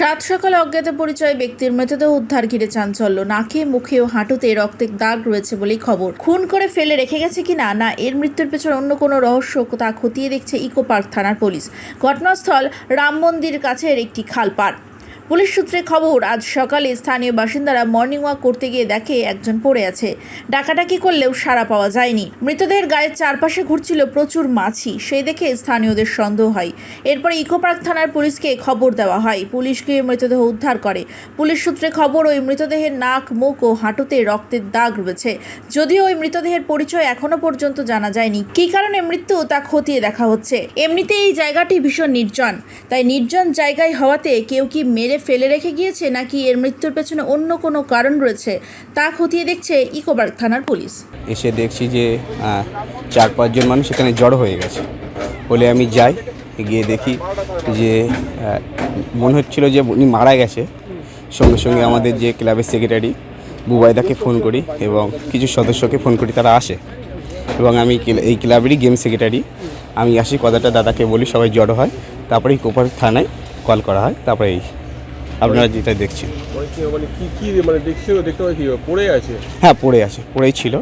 সাত সকালে অজ্ঞাত পরিচয় ব্যক্তির মৃতদেহ উদ্ধার ঘিরে চাঞ্চল্য। নাকে, মুখে ও হাঁটুতে রক্তের দাগ রয়েছে বলেই খবর। খুন করে ফেলে রেখে গেছে কিনা, না এর মৃত্যুর পেছনে অন্য কোনো রহস্য তা খতিয়ে দেখছে ইকো পার্ক থানার পুলিশ। ঘটনাস্থল রাম মন্দির কাছের একটি খালপাড় পুলিশ সূত্রে খবর, আজ সকালে স্থানীয় বাসিন্দারা মর্নিং ওয়াক করতে গিয়ে দেখে একজন পড়ে আছে। ডাকাডাকি করলেও সাড়া পাওয়া যায়নি। মৃতদেহের গায়ের চারপাশে ঘুরছিল প্রচুর মাছি। সেই দেখে স্থানীয়দের সন্দেহ হয়। এরপর ইকোপার্ক থানার পুলিশকে খবর দেওয়া হয়। পুলিশ গিয়ে মৃতদেহ উদ্ধার করে। পুলিশ সূত্রে খবর, ওই মৃতদেহের নাক, মুখ ও হাঁটুতে রক্তের দাগ রয়েছে। যদিও ওই মৃতদেহের পরিচয় এখনও পর্যন্ত জানা যায়নি। কী কারণে মৃত্যু তা খতিয়ে দেখা হচ্ছে? এমনিতে এই জায়গাটি ভীষণ নির্জন। তাই নির্জন জায়গায় হওয়াতে কেউ কি মেরে ফেলে রেখে গিয়েছে নাকি এর মৃত্যুর পেছনে অন্য কোনো কারণ রয়েছে তা খতিয়ে দেখছে ইকোবার্গ থানার পুলিশ। এসে দেখছি যে চার পাঁচজন মানুষ এখানে জড়ো হয়ে গেছে। বলে আমি যাই, গিয়ে দেখি যে মনে হচ্ছিল যে উনি মারা গেছে। সঙ্গে সঙ্গে আমাদের যে ক্লাবের সেক্রেটারি বুবাইদাকে ফোন করি এবং কিছু সদস্যকে ফোন করি, তারা আসে। এবং আমি এই ক্লাবেরই গেম সেক্রেটারি। আমি আসি, কথাটা দাদাকে বলি, সবাই জড়ো হয়। তারপরে কোপার থানায় কল করা হয়। তারপরে এই আপনারা যেটা দেখছেন। মানে কি মানে কি কি মানে দেখছিল দেখতে পাচ্ছি পড়ে আছে? হ্যাঁ পড়ে আছে পড়েই ছিল।